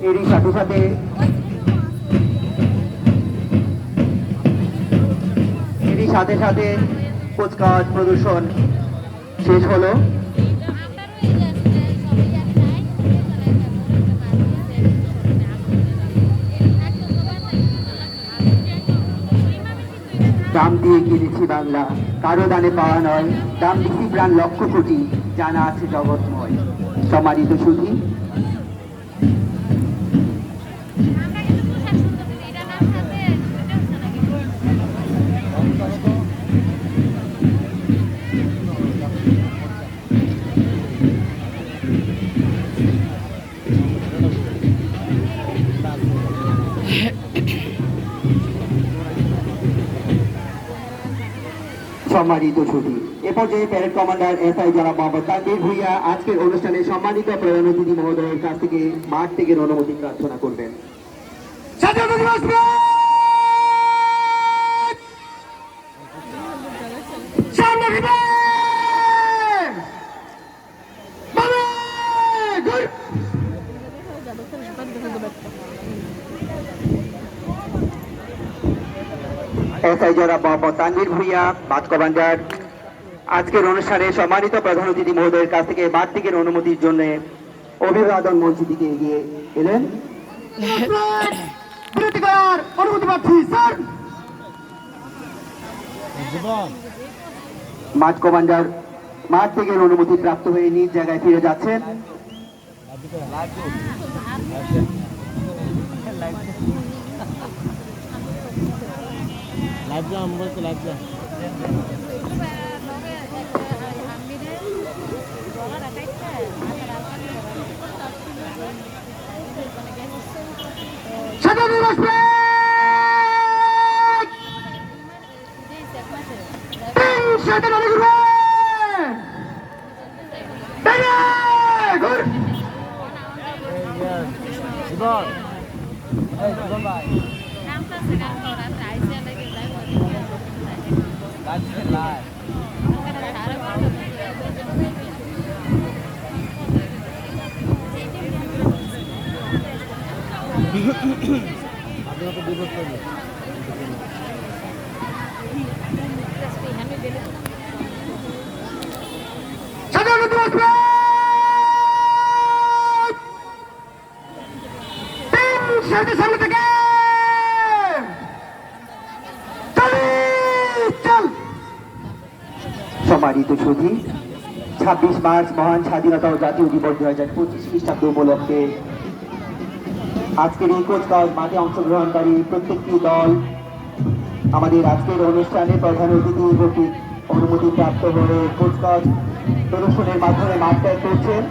এরই সাথে সাথে এরই সাথে সাথে কুচকাওয়াজ প্রদর্শন শেষ হলো। দাম দিয়ে কিনেছি বাংলা? কারও দানে পাওয়া নয়। দাম দিছি প্রাণ লক্ষ কোটি। জানা আছে জগৎময়। সমাদিত সুধী সম্মানিত ছুটি। এ পর্যায়ে প্যারেড কমান্ডার এস আই জনাব মোহাম্মদ তানবীর ভুইয়া আজকের অনুষ্ঠানে সম্মানিত প্রধান অতিথি মহোদয়ের কাছ থেকে মাঠ থেকে অনুমতি প্রার্থনা করবেন। সামনে এস মোহাম্মদ তানভীর ভুইয়া মাঠ আজকের অনুষ্ঠানে সম্মানিত প্রধান অতিথি মহোদয়ের কাছ থেকে থেকে অনুমতির জন্য অভিবাদন মঞ্চ দিকে এগিয়ে এলেন। বিরতি করার অনুমতি পাচ্ছি স্যার। মাঠ কমান্ডার মাঠ থেকে অনুমতি প্রাপ্ত হয়ে নিজ জায়গায় ফিরে যাচ্ছেন। লাজ্জা আমরা তো লাজ্জা স্বাধীনতা দিবস স্বাধীনতা দিবস গুড জীবন এই জীবন ভাই লাজ্জা লাই স্বাধীনতা দিবস করবে স্বাধীনতা দিবস তিন সাথে সামনে সম্মানিত সুধী, ছাব্বিশ মার্চ মহান স্বাধীনতা ও জাতীয় দিবস দু হাজার পঁচিশ খ্রিস্টাব্দ উপলক্ষে আজকের এই কোচকাজ মাঠে অংশগ্রহণকারী প্রত্যেকটি দল, আমাদের আজকের অনুষ্ঠানে প্রধান অতিথি কর্তৃক অনুমতি প্রাপ্ত হয়ে কোচকাজ প্রদর্শনের মাধ্যমে মাঠ ত্যাগ করছেন।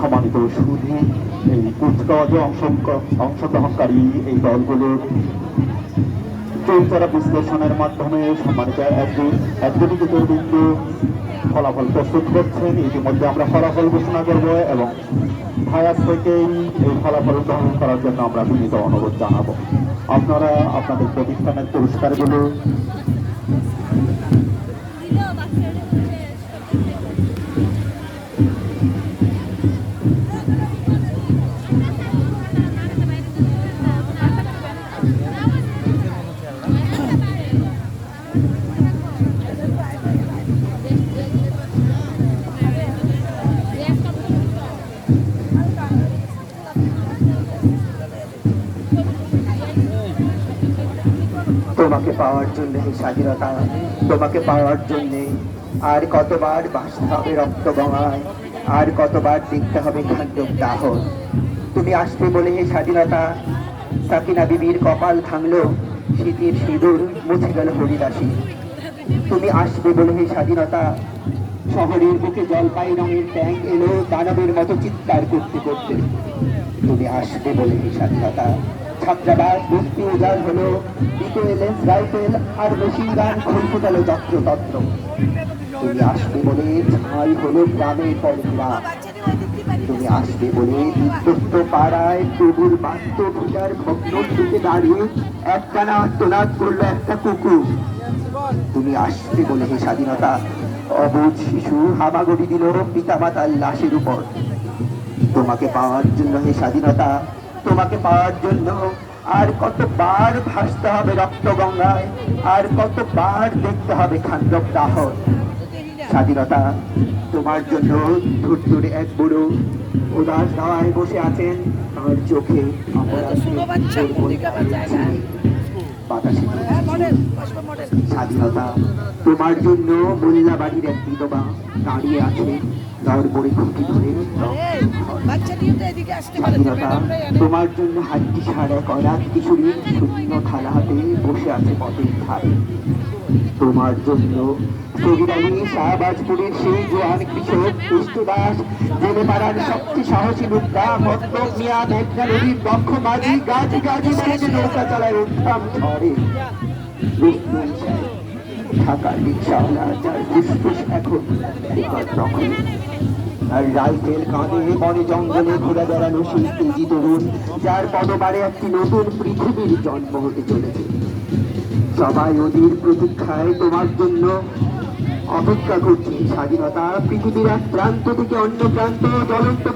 সম্মানিত সুধী, এই কুচকাওয়াজে অংশ- অংশগ্রহণকারী এই দলগুলোর চৌচারা বিশ্লেষণের মাধ্যমে সম্মানিত একজন কিন্তু ফলাফল প্রস্তুত করছেন। ইতিমধ্যে আমরা ফলাফল ঘোষণা করব এবং ভায়াস থেকেই এই ফলাফল গ্রহণ করার জন্য আমরা বিনীত অনুরোধ জানাব। আপনারা আপনাদের প্রতিষ্ঠানের পুরস্কারগুলো তোমাকে পাওয়ার জন্য এই স্বাধীনতা। তোমাকে পাওয়ার জন্য আর কতবার বাঁচতে হবে রক্ত গঙ্গায় আর কতবার দেখতে হবে খাদ্য দাহ। তুমি আসবে বলে এই স্বাধীনতা, সাকিনা বিবির কপাল ভাঙলো, শীতের সিঁদুর মুছে গেল হরিদাসী। তুমি আসবে বলে এই স্বাধীনতা, শহরের বুকে জলপাই রঙের ট্যাঙ্ক এলো দানবের মতো চিৎকার করতে করতে। তুমি আসবে বলে এই স্বাধীনতা রাইফেল আর তুমি আসবে বলে ছাই হলো তুমি বলে পাড়ায় তবুর বাস্ত পূজার ভগ্ন থেকে দাঁড়িয়ে একটানা আত্মনাদ করল একটা কুকুর। তুমি আসবে বলে হে স্বাধীনতা অবুধ শিশু হামাগুড়ি দিল পিতামাতার লাশের উপর। তোমাকে পাওয়ার জন্য হে স্বাধীনতা তোমাকে পাওয়ার জন্য। আর কতবার ভাসতে হবে রক্ত গঙ্গায়, আর কতবার দেখতে হবে খান্ডব দাহ স্বাধীনতা, তোমার জন্য ধুরধুরে এক বুড়ো উদাস দাওয়ায় বসে আছেন আমার চোখে স্বাধীনতা, তোমার জন্য মোল্লাবাড়ির এক বিধবা দাঁড়িয়ে আছে দরবরে খুঁটি ধরে আরে বাচ্চা নিয়ে তো এদিকে আসতে পারে তো স্বাধীনতা তোমার জন্য হাড্ডি সারা করা কিশোরী শূন্য থালা হাতে বসে আছে পথের ধারে। তোমার জন্য কবিরানী শাহবাজপুরের সেই জোয়ান কৃষক কৃষ্ণ দাস জেলে পাড়ার সবচেয়ে সাহসী লোকটা মতলব মিয়া মেঘনা নদীর দক্ষ মাঝি গাছি গাছি নৌকা চালায় উত্থাম ঝড়ে। রুস্তুম সাহেব, ঢাকার রিক্সাওয়ালা যার ফুসফুস এখন। একটি পৃথিবীর জন্ম হতে চলেছে। সবাই জন্য অপেক্ষা করছি। স্বাধীনতা পৃথিবীর এক প্রান্ত থেকে অন্য প্রান্ত জ্বলন্ত